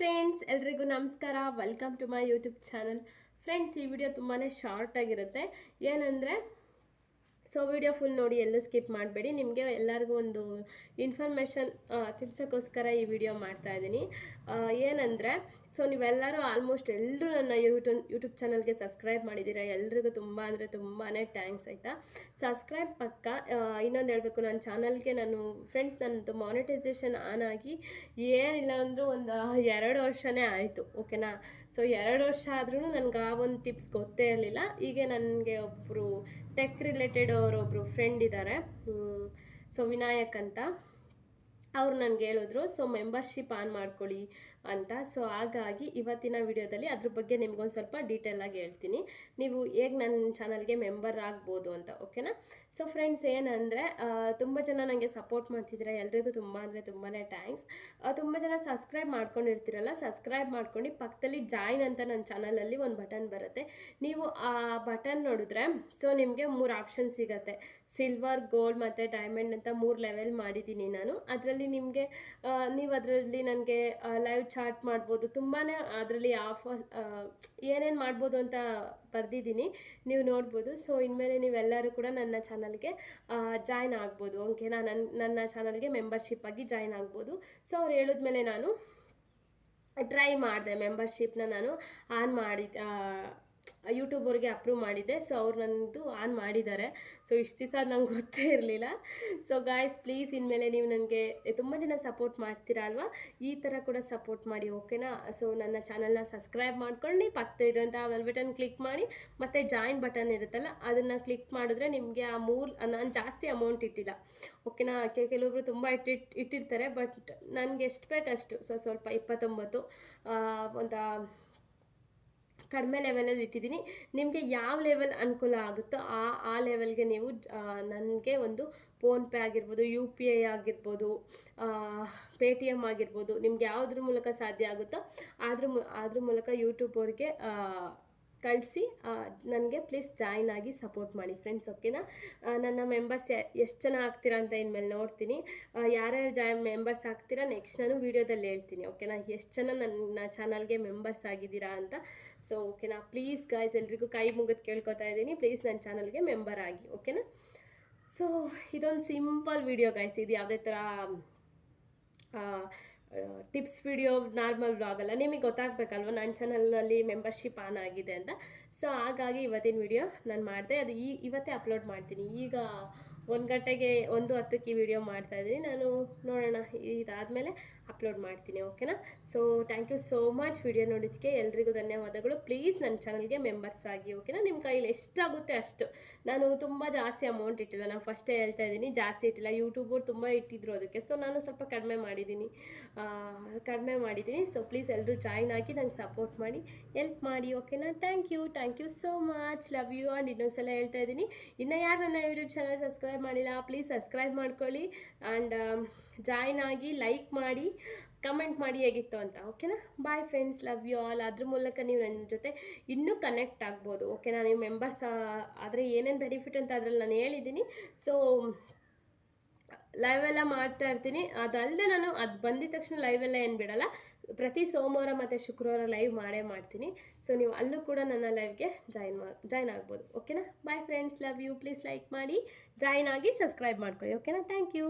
Friends ಎಲ್ರಿಗೂ ನಮಸ್ಕಾರ. Welcome to my YouTube channel friends ಈ ವಿಡಿಯೋ ತುಂಬಾ ಶಾರ್ಟ್ ಆಗಿರುತ್ತೆ. ಏನಂದರೆ ಸೊ ವಿಡಿಯೋ ಫುಲ್ ನೋಡಿ ಎಲ್ಲೂ ಸ್ಕಿಪ್ ಮಾಡಬೇಡಿ. ನಿಮಗೆ ಎಲ್ಲರಿಗೂ ಒಂದು ಇನ್ಫಾರ್ಮೇಷನ್ ತಿಳ್ಸೋಕ್ಕೋಸ್ಕರ ಈ ವಿಡಿಯೋ ಮಾಡ್ತಾ ಇದ್ದೀನಿ. ಏನಂದರೆ ಸೊ ನೀವೆಲ್ಲರೂ ಆಲ್ಮೋಸ್ಟ್ ಎಲ್ಲರೂ ನನ್ನ ಯೂಟ್ಯೂಬ್ ಯೂಟ್ಯೂಬ್ ಚಾನಲ್ಗೆ ಸಬ್ಸ್ಕ್ರೈಬ್ ಮಾಡಿದ್ದೀರಾ? ಎಲ್ರಿಗೂ ತುಂಬ ಅಂದರೆ ತುಂಬಾ ಥ್ಯಾಂಕ್ಸ್ ಆಯಿತಾ? ಸಬ್ಸ್ಕ್ರೈಬ್ ಪಕ್ಕ ಇನ್ನೊಂದು ಹೇಳಬೇಕು ನನ್ನ ಚಾನಲ್ಗೆ ನಾನು ಫ್ರೆಂಡ್ಸ್ ನನ್ನದು ಮಾನಿಟೈಸೇಷನ್ ಆನ್ ಆಗಿ ಏನಿಲ್ಲ ಅಂದರೂ ಒಂದು ಎರಡು ವರ್ಷನೇ ಆಯಿತು ಓಕೆನಾ ಸೊ ಎರಡು ವರ್ಷ ಆದ್ರೂ ನನಗೆ ಆ ಒಂದು ಟಿಪ್ಸ್ ಗೊತ್ತೇ ಇರಲಿಲ್ಲ. ಹೀಗೆ ನನಗೆ ಒಬ್ಬರು ಟೆಕ್ ರಿಲೇಟೆಡ್ ಅವರೊಬ್ಬರು ಫ್ರೆಂಡ್ ಇದ್ದಾರೆ ಸೊ ವಿನಾಯಕ್ ಅಂತ. ಅವ್ರು ನನಗೆ ಹೇಳಿದ್ರು ಸೊ ಮೆಂಬರ್ಶಿಪ್ ಆನ್ ಮಾಡ್ಕೊಳ್ಳಿ ಅಂತ. ಸೊ ಹಾಗಾಗಿ ಇವತ್ತಿನ ವಿಡಿಯೋದಲ್ಲಿ ಅದ್ರ ಬಗ್ಗೆ ನಿಮ್ಗೊಂದು ಸ್ವಲ್ಪ ಡೀಟೇಲ್ ಆಗಿ ಹೇಳ್ತೀನಿ. ನೀವು ಹೇಗೆ ನನ್ನ ಚಾನಲ್ಗೆ ಮೆಂಬರ್ ಆಗ್ಬೋದು ಅಂತ ಓಕೆನಾ ಸೊ ಫ್ರೆಂಡ್ಸ್ ಏನಂದರೆ ತುಂಬ ಜನ ನನಗೆ ಸಪೋರ್ಟ್ ಮಾಡ್ತಿದ್ದೀರಾ ಎಲ್ರಿಗೂ ತುಂಬ ಅಂದರೆ ತುಂಬಾ ಥ್ಯಾಂಕ್ಸ್ ತುಂಬ ಜನ ಸಬ್ಸ್ಕ್ರೈಬ್ ಮಾಡ್ಕೊಂಡಿರ್ತೀರಲ್ಲ ಸಬ್ಸ್ಕ್ರೈಬ್ ಮಾಡ್ಕೊಂಡು ಪಕ್ಕದಲ್ಲಿ ಜಾಯ್ನ್ ಅಂತ ನನ್ನ ಚಾನಲಲ್ಲಿ ಒಂದು ಬಟನ್ ಬರುತ್ತೆ. ನೀವು ಆ ಬಟನ್ ನೋಡಿದ್ರೆ ಸೊ ನಿಮಗೆ ಮೂರು ಆಪ್ಷನ್ ಸಿಗುತ್ತೆ. ಸಿಲ್ವರ್ ಗೋಲ್ಡ್ ಮತ್ತು ಡೈಮಂಡ್ ಅಂತ ಮೂರು ಲೆವೆಲ್ ಮಾಡಿದ್ದೀನಿ ನಾನು. ಅದರಲ್ಲಿ ನಿಮಗೆ ನೀವು ಅದರಲ್ಲಿ ನನಗೆ ಲೈವ್ ಚಾಟ್ ಮಾಡ್ಬೋದು. ತುಂಬಾ ಅದರಲ್ಲಿ ಆಫರ್ ಏನೇನು ಮಾಡ್ಬೋದು ಅಂತ ಬರೆದಿದ್ದೀನಿ. ನೀವು ನೋಡ್ಬೋದು. ಸೊ ಇನ್ಮೇಲೆ ನೀವೆಲ್ಲರೂ ಕೂಡ ನನ್ನ ಚಾನಲ್ಗೆ ಜಾಯ್ನ್ ಆಗ್ಬೋದು. ಓಕೆನಾ? ನನ್ನ ನನ್ನ ಚಾನಲ್ಗೆ ಮೆಂಬರ್ಶಿಪ್ ಆಗಿ ಜಾಯ್ನ್ ಆಗ್ಬೋದು. ಸೊ ಅವ್ರು ಹೇಳಿದ್ಮೇಲೆ ನಾನು ಟ್ರೈ ಮಾಡಿದೆ ಮೆಂಬರ್ಶಿಪ್ನ ನಾನು ಆನ್ ಮಾಡಿ ಯೂಟ್ಯೂಬ್ ಅವ್ರಿಗೆ ಅಪ್ರೂವ್ ಮಾಡಿದ್ದೆ. ಸೊ ಅವ್ರು ನನ್ನದು ಆನ್ ಮಾಡಿದ್ದಾರೆ. ಸೊ ಇಷ್ಟು ದಿವಸ ನಂಗೆ ಗೊತ್ತೇ ಇರಲಿಲ್ಲ. ಸೊ ಗಾಯ್ಸ್ ಪ್ಲೀಸ್ ಇನ್ಮೇಲೆ ನೀವು ನನಗೆ ತುಂಬ ಜನ ಸಪೋರ್ಟ್ ಮಾಡ್ತೀರಾ ಅಲ್ವಾ? ಈ ಥರ ಕೂಡ ಸಪೋರ್ಟ್ ಮಾಡಿ ಓಕೆನಾ ಸೊ ನನ್ನ ಚಾನಲ್ನ ಸಬ್ಸ್ಕ್ರೈಬ್ ಮಾಡ್ಕೊಂಡು ಪಕ್ಕದಲ್ಲಿರುವಂಥ ಬೆಲ್ ಬಟನ್ ಕ್ಲಿಕ್ ಮಾಡಿ. ಮತ್ತು ಜಾಯಿನ್ ಬಟನ್ ಇರುತ್ತಲ್ಲ, ಅದನ್ನು ಕ್ಲಿಕ್ ಮಾಡಿದ್ರೆ ನಿಮಗೆ ಆ ಮೂರು ನಾನು ಜಾಸ್ತಿ ಅಮೌಂಟ್ ಇಟ್ಟಿಲ್ಲ. ಓಕೆನಾ ಕೆಲವೊಬ್ರು ತುಂಬ ಇಟ್ಟಿಟ್ಟು ಇಟ್ಟಿರ್ತಾರೆ ಬಟ್ ನನಗೆ ಎಷ್ಟು ಬೇಕಷ್ಟು? ಸೊ ಸ್ವಲ್ಪ ಇಪ್ಪತ್ತೊಂಬತ್ತು ಒಂದು ಕಡಿಮೆ ಲೆವೆಲಲ್ಲಿ ಇಟ್ಟಿದ್ದೀನಿ. ನಿಮಗೆ ಯಾವ ಲೆವೆಲ್ ಅನುಕೂಲ ಆಗುತ್ತೋ ಆ ಆ ಲೆವೆಲ್ಗೆ ನೀವು ನನಗೆ ಒಂದು ಫೋನ್ಪೇ ಆಗಿರ್ಬೋದು ಯು ಪಿ ಐ ಆಗಿರ್ಬೋದು ಪೇ ಟಿ ಎಂ ಆಗಿರ್ಬೋದು, ನಿಮ್ಗೆ ಯಾವುದ್ರ ಮೂಲಕ ಸಾಧ್ಯ ಆಗುತ್ತೋ ಅದ್ರ ಮು, ಅದ್ರ ಮೂಲಕ ಯೂಟ್ಯೂಬ್ ಅವ್ರಿಗೆ ಕಳಿಸಿ ನನಗೆ ಪ್ಲೀಸ್ ಜಾಯ್ನ್ ಆಗಿ ಸಪೋರ್ಟ್ ಮಾಡಿ ಫ್ರೆಂಡ್ಸ್ ಓಕೆನಾ ನನ್ನ ಮೆಂಬರ್ಸ್ ಎಷ್ಟು ಜನ ಆಗ್ತೀರಾ ಅಂತ ಇನ್ಮೇಲೆ ನೋಡ್ತೀನಿ. ಯಾರ್ಯಾರು ಜಾಯ್ ಮೆಂಬರ್ಸ್ ಆಗ್ತೀರಾ ನೆಕ್ಸ್ಟ್ ನಾನು ವೀಡಿಯೋದಲ್ಲಿ ಹೇಳ್ತೀನಿ ಓಕೆನಾ ಎಷ್ಟು ಜನ ನನ್ನ ಚಾನಲ್ಗೆ ಮೆಂಬರ್ಸ್ ಆಗಿದ್ದೀರಾ ಅಂತ? ಸೊ ಓಕೆನಾ ಪ್ಲೀಸ್ ಗಾಯ್ಸ್ ಎಲ್ರಿಗೂ ಕೈ ಮುಗಿದು ಕೇಳ್ಕೊತಾ ಇದ್ದೀನಿ ಪ್ಲೀಸ್ ನನ್ನ ಚಾನಲ್ಗೆ ಮೆಂಬರ್ ಆಗಿ ಓಕೆನಾ ಸೊ ಇದೊಂದು ಸಿಂಪಲ್ ವಿಡಿಯೋ ಗಾಯ್ಸ್ ಇದು ಯಾವುದೇ ಥರ ಟಿಪ್ಸ್ ವಿಡಿಯೋ ನಾರ್ಮಲ್ ವ್ಲಾಗಲ್ಲ ನಿಮಗೆ ಗೊತ್ತಾಗಬೇಕಲ್ವ? ನನ್ನ ಚಾನಲಲ್ಲಿ ಮೆಂಬರ್ಶಿಪ್ ಆನ್ ಆಗಿದೆ ಅಂತ. ಸೊ ಹಾಗಾಗಿ ಇವತ್ತಿನ ವಿಡಿಯೋ ನಾನು ಮಾಡಿದೆ. ಅದು ಈ, ಇವತ್ತೇ ಅಪ್ಲೋಡ್ ಮಾಡ್ತೀನಿ. ಈಗ ಒಂದು ಗಂಟೆಗೆ ಒಂದು ಹತ್ತಕ್ಕೆ ವಿಡಿಯೋ ಮಾಡ್ತಾಯಿದ್ದೀನಿ ನಾನು ನೋಡೋಣ ಇದಾದಮೇಲೆ ಅಪ್ಲೋಡ್ ಮಾಡ್ತೀನಿ ಓಕೆನಾ so thank you so much video ನೋಡಿದ್ದಕ್ಕೆ ಎಲ್ರಿಗೂ ಧನ್ಯವಾದಗಳು. ಪ್ಲೀಸ್ ನನ್ನ ಚಾನಲ್ಗೆ ಮೆಂಬರ್ಸ್ ಆಗಿ ಓಕೆನಾ ನಿಮ್ಮ ಕೈಯಲ್ಲಿ ಎಷ್ಟಾಗುತ್ತೆ ಅಷ್ಟು. ನಾನು ತುಂಬ ಜಾಸ್ತಿ ಅಮೌಂಟ್ ಇಟ್ಟಿಲ್ಲ. ನಾನು ಫಸ್ಟೇ ಹೇಳ್ತಾ ಇದ್ದೀನಿ, ಜಾಸ್ತಿ ಇಟ್ಟಿಲ್ಲ. ಯೂಟ್ಯೂಬವ್ರು ತುಂಬ ಇಟ್ಟಿದ್ರು ಅದಕ್ಕೆ. ಸೊ ನಾನು ಸ್ವಲ್ಪ ಕಡಿಮೆ ಮಾಡಿದ್ದೀನಿ. ಕಡಿಮೆ ಮಾಡಿದ್ದೀನಿ. ಸೊ ಪ್ಲೀಸ್ ಎಲ್ಲರೂ ಜಾಯ್ನ್ ಆಗಿ ನಂಗೆ ಸಪೋರ್ಟ್ ಮಾಡಿ ಎಲ್ಪ್ ಮಾಡಿ ಓಕೆನಾ thank you thank you so much love you and ಇನ್ನೊಂದ್ಸಲ ಹೇಳ್ತಾ ಇದ್ದೀನಿ. ಇನ್ನು ಯಾರು ನನ್ನ ಯೂಟ್ಯೂಬ್ ಚಾನಲ್ ಸಬ್ಸ್ಕ್ರೈಬ್ ಮಾಡಿಲ್ಲ ಪ್ಲೀಸ್ ಸಬ್ಸ್ಕ್ರೈಬ್ ಮಾಡ್ಕೊಳ್ಳಿ. ಆ್ಯಂಡ್ ಜಾಯ್ನ್ ಆಗಿ ಲೈಕ್ ಮಾಡಿ ಕಮೆಂಟ್ ಮಾಡಿ ಹೇಗಿತ್ತು ಅಂತ ಓಕೆನಾ bye friends love you all ಅದ್ರ ಮೂಲಕ ನೀವು ನನ್ನ ಜೊತೆ ಇನ್ನೂ ಕನೆಕ್ಟ್ ಆಗ್ಬೋದು ಓಕೆನಾ ನೀವು ಮೆಂಬರ್ಸ್ ಆದರೆ ಏನೇನು ಬೆನಿಫಿಟ್ ಅಂತ ಅದ್ರಲ್ಲಿ ನಾನು ಹೇಳಿದ್ದೀನಿ. ಸೊ ಲೈವೆಲ್ಲ ಮಾಡ್ತಾ ಇರ್ತೀನಿ. ಅದಲ್ಲದೆ ನಾನು ಅದು ಬಂದಿದ ತಕ್ಷಣ ಲೈವ್ ಎಲ್ಲ ಏನು ಬಿಡಲ್ಲ. ಪ್ರತಿ ಸೋಮವಾರ ಮತ್ತು ಶುಕ್ರವಾರ ಲೈವ್ ಮಾಡೇ ಮಾಡ್ತೀನಿ. ಸೊ ನೀವು ಅಲ್ಲೂ ಕೂಡ ನನ್ನ ಲೈವ್ಗೆ ಜಾಯಿನ್ ಮಾ ಜಾಯ್ನ್ ಆಗ್ಬೋದು ಓಕೆನಾ bye friends love you please like ಮಾಡಿ ಜಾಯ್ನ್ ಆಗಿ ಸಬ್ಸ್ಕ್ರೈಬ್ ಮಾಡ್ಕೊಳ್ಳಿ ಓಕೆನಾ ಥ್ಯಾಂಕ್ ಯು